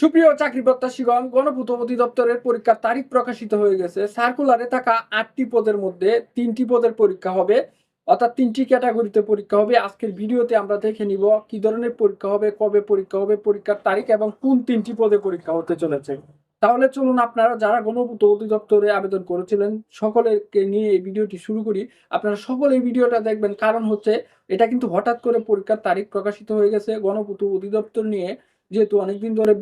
সুপ্রিয় চাকরি প্রত্যাশীগণ গণপূর্ত অধিদপ্তরের পরীক্ষার তারিখ প্রকাশিত হয়ে গেছে। সার্কুলারে থাকা আটটি পদের মধ্যে তিনটি পদের পরীক্ষা হবে, অর্থাৎ তিনটি ক্যাটাগরিতে পরীক্ষা হবে। আজকের ভিডিওতে আমরা দেখে নিব কি ধরনের পরীক্ষা হবে, কবে পরীক্ষা হবে, পরীক্ষার তারিখ এবং কোন তিনটি পদে পরীক্ষা হতে চলেছে। তাহলে চলুন আপনারা যারা গণপূর্ত অধিদপ্তরে আবেদন করেছিলেন, সকলেকে নিয়ে এই ভিডিওটি শুরু করি। আপনারা সকলে এই ভিডিওটা দেখবেন, কারণ হচ্ছে এটা কিন্তু হঠাৎ করে পরীক্ষার তারিখ প্রকাশিত হয়ে গেছে। গণপূর্ত অধিদপ্তর নিয়ে যেহেতু অনেকদিন ধরে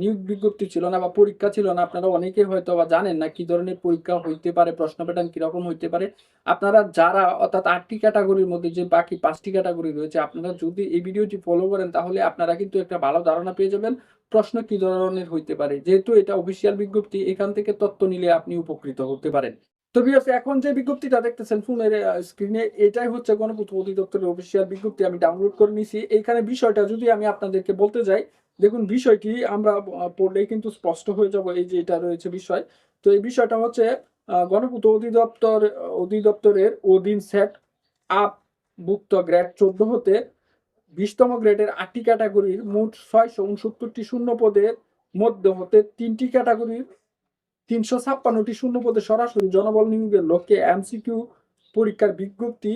নিয়োগ বিজ্ঞপ্তি ছিল না বা পরীক্ষা ছিল না, আপনারা অনেকে হয়তো বা জানেন না কি ধরনের পরীক্ষা হইতে পারে, প্রশ্ন প্যাটার্ন কীরকম হইতে পারে। আপনারা যারা, অর্থাৎ আটটি ক্যাটাগরির মধ্যে যে বাকি পাঁচটি ক্যাটাগরি রয়েছে, আপনারা যদি এই ভিডিওটি ফলো করেন, তাহলে আপনারা কিন্তু একটা ভালো ধারণা পেয়ে যাবেন প্রশ্ন কি ধরনের হইতে পারে। যেহেতু এটা অফিসিয়াল বিজ্ঞপ্তি, এখান থেকে তথ্য নিলে আপনি উপকৃত হতে পারেন। তো বিয়াস এখন যে বিজ্ঞপ্তিটা দেখতেছেন ফোনের স্ক্রিনে এটাই হচ্ছে গণপূর্ত অধিদপ্তরের অফিসিয়াল বিজ্ঞপ্তি, আমি ডাউনলোড করে নিছি এইখানে বিষয়টা যদি আমি আপনাদেরকে বলতে যাই দেখুন, বিষয় কি, আমরা পড়লেই কিন্তু স্পষ্ট হয়ে যাব এই যে এটা রয়েছে বিষয়। তো এই বিষয়টা হচ্ছে গণপূর্ত অধিদপ্তর, অধিদপ্তরের অধীন সেট আপ ভুক্ত গ্রেড চোদ্দ হতে বিশতম গ্রেডের আটটি ক্যাটাগরির মোট ছয়শো উনসত্তরটি শূন্য পদের মধ্যে হতে তিনটি ক্যাটাগরির তিনশো ছাপ্পান্নটি শূন্য পদে সরাসরি জনবল নিয়োগের লক্ষ্যে এমসিকিউ পরীক্ষার বিজ্ঞপ্তি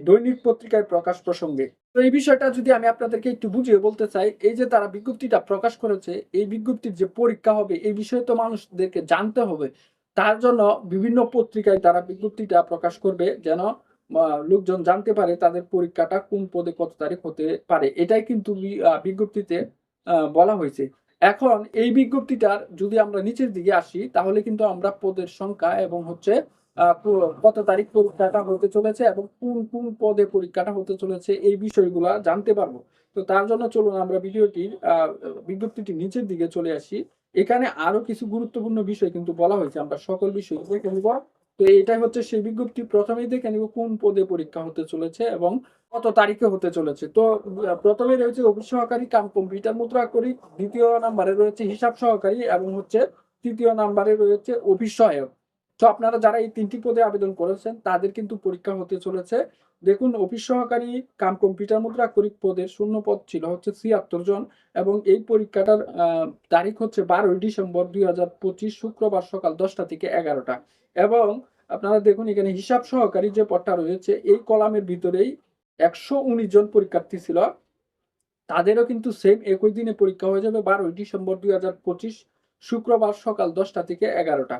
দৈনিক পত্রিকায় প্রকাশ প্রসঙ্গে। তো এই বিষয়টা যদি আমি আপনাদেরকে একটু বুঝিয়ে বলতে চাই, এই যে তারা বিজ্ঞপ্তিটা প্রকাশ করেছে, এই বিজ্ঞপ্তির যে পরীক্ষা হবে, এই বিষয়ে তো মানুষদেরকে জানতে হবে। তার জন্য বিভিন্ন পত্রিকায় তারা বিজ্ঞপ্তিটা প্রকাশ করবে, যেন লোকজন জানতে পারে তাদের পরীক্ষাটা কোন পদে কত তারিখ হতে পারে। এটাই কিন্তু বিজ্ঞপ্তিতে বলা হয়েছে। এখন এই বিজ্ঞপ্তিটার যদি আমরা নিচের দিকে আসি, তাহলে কিন্তু আমরা পদের সংখ্যা এবং হচ্ছে কত তারিখ পরীক্ষাটা হতে চলেছে এবং কোন কোন পদে পরীক্ষাটা হতে চলেছে এই বিষয়গুলো জানতে পারব। তো তার জন্য চলুন আমরা ভিডিওটির বিজ্ঞপ্তিটি নিচের দিকে চলে আসি। এখানে আরও কিছু গুরুত্বপূর্ণ বিষয় কিন্তু বলা হয়েছে, আমরা সকল বিষয় দেখে নিব। তো এটাই হচ্ছে সেই বিজ্ঞপ্তি, প্রথমেই দেখে নিব কোন পদে পরীক্ষা হতে চলেছে এবং কত তারিখে হতে চলেছে। তো প্রথমে রয়েছে অফিস সহকারী কাম কম্পিউটার মুদ্রা করি দ্বিতীয় নাম্বারে রয়েছে হিসাব সহকারী এবং হচ্ছে তৃতীয় নাম্বারে রয়েছে অফিস সহায়ক তো আপনারা যারা এই তিনটি পদে আবেদন করেছেন, তাদের কিন্তু পরীক্ষা হতে চলেছে। দেখুন, অফিস সহকারী কাম কম্পিউটার মুদ্রা করিক পদের শূন্য পদ ছিল, হচ্ছে ছিয়াত্তর জন এবং এই পরীক্ষাটার তারিখ হচ্ছে বারোই ডিসেম্বর দুই হাজার পঁচিশ শুক্রবার সকাল দশটা থেকে এগারোটা। এবং আপনারা দেখুন, এখানে হিসাব সহকারী যে পদটা রয়েছে, এই কলামের ভিতরেই একশো উনিশ জন পরীক্ষার্থী ছিল। তাদেরও কিন্তু সেম একই দিনে পরীক্ষা হয়ে যাবে বারোই ডিসেম্বর দুই হাজার পঁচিশ শুক্রবার সকাল দশটা থেকে এগারোটা।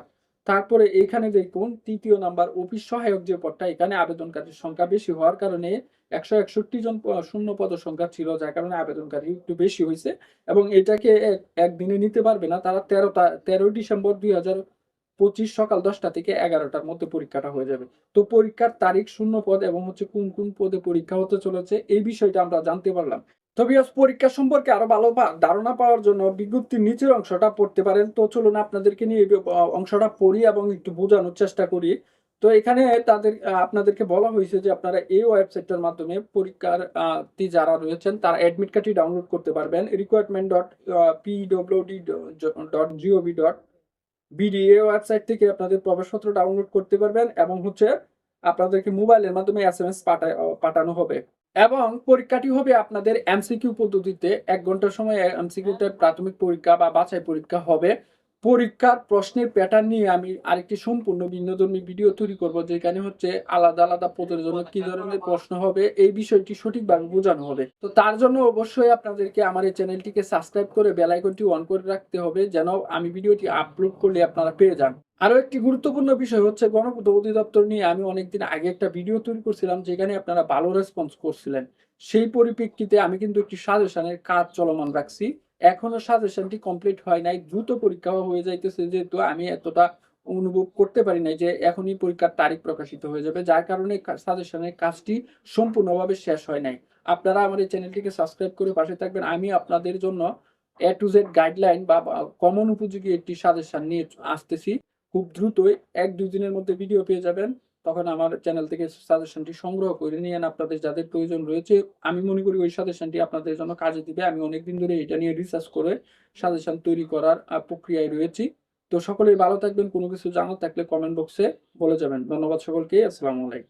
তারপরে এখানে দেখুন তৃতীয় নাম্বার, অফিস সহায়ক যে পদটা, এখানে আবেদনকারীর সংখ্যা বেশি হওয়ার কারণে একশো একষট্টি জন শূন্য পদ সংখ্যা ছিল, যার কারণে আবেদনকারী একটু বেশি হয়েছে এবং এটাকে একদিনে নিতে পারবে না। তারা তেরো তেরোই ডিসেম্বর দুই পঁচিশ সকাল দশটা থেকে এগারোটার মধ্যে পরীক্ষাটা হয়ে যাবে। তো পরীক্ষার তারিখ, শূন্য পদ এবং হচ্ছে কোন কোন পদে পরীক্ষা হতে চলেছে, এই বিষয়টা আমরা জানতে পারলাম। তবে আজ পরীক্ষা সম্পর্কে আরও ভালো ধারণা পাওয়ার জন্য বিজ্ঞপ্তির নিচের অংশটা পড়তে পারেন। তো চলুন আপনাদেরকে নিয়ে অংশটা পড়ি এবং একটু বোঝানোর চেষ্টা করি। তো এখানে তাদের আপনাদেরকে বলা হয়েছে যে আপনারা এই ওয়েবসাইটটার মাধ্যমে পরীক্ষার যারা রয়েছেন তারা অ্যাডমিট কার্ডটি ডাউনলোড করতে পারবেন। Requirement dot PWD dot GOV dot BDA website থেকে আপনাদের প্রবেশপত্র ডাউনলোড করতে পারবেন এবং হচ্ছে আপনাদেরকে মোবাইলের মাধ্যমে এস এম এস পাঠানো হবে। এবং পরীক্ষাটি হবে আপনাদের এমসিকিউ পদ্ধতিতে। এক ঘণ্টার সময় এমসিকিউতে প্রাথমিক পরীক্ষা বা বাছাই পরীক্ষা হবে। পরীক্ষার প্রশ্নের প্যাটার্ন নিয়ে আমি আরেকটি সম্পূর্ণ ভিন্নধর্মী ভিডিও তৈরি করব, যেখানে হচ্ছে আলাদা আলাদা পদের জন্য কি ধরনের প্রশ্ন হবে, এই বিষয়টি সঠিকভাবে বোঝানো হবে। তো তার জন্য অবশ্যই আপনাদেরকে আমার এই চ্যানেলটিকে সাবস্ক্রাইব করে বেল আইকনটি অন করে রাখতে হবে, যেন আমি ভিডিওটি আপলোড করলে আপনারা পেয়ে যান। আরও একটি গুরুত্বপূর্ণ বিষয় হচ্ছে গণপূর্ত অধিদপ্তর নিয়ে আমি অনেকদিন আগে একটা ভিডিও তৈরি করছিলাম, যেখানে আপনারা ভালো রেসপন্স করছিলেন। সেই পরিপ্রেক্ষিতে আমি কিন্তু একটি সাজেশনের কাজ চলমান রাখছি। এখনও সাজেশনটি কমপ্লিট হয় নাই। দ্রুত পরীক্ষা হয়ে যাইতেছে, যেহেতু আমি এতটা অনুভব করতে পারি নাই যে এখনই পরীক্ষার তারিখ প্রকাশিত হয়ে যাবে। যার কারণে সাজেশনের কাজটি সম্পূর্ণভাবে শেষ হয় নাই। আপনারা আমার এই চ্যানেলটিকে সাবস্ক্রাইব করে পাশে থাকবেন। আমি আপনাদের জন্য এ টু জেড গাইডলাইন বা কমন উপযোগী একটি সাজেশন নিয়ে আসতেছি। খুব দ্রুতই এক দুই দিনের মধ্যে ভিডিও পেয়ে যাবেন। তখন আমার চ্যানেল থেকে সাজেশনটি সংগ্রহ করে নিয়ে আপনাদের যাদের প্রয়োজন রয়েছে। আমি মনে করি ওই সাজেশনটি আপনাদের জন্য কাজে দিবে। আমি অনেকদিন ধরে এটা নিয়ে রিসার্চ করে সাজেশন তৈরি করার প্রক্রিয়ায় রয়েছি। তো সকলেই ভালো থাকবেন। কোনো কিছু জানো থাকলে কমেন্ট বক্সে বলে যাবেন। ধন্যবাদ সকলকে। আসসালামু আলাইকুম।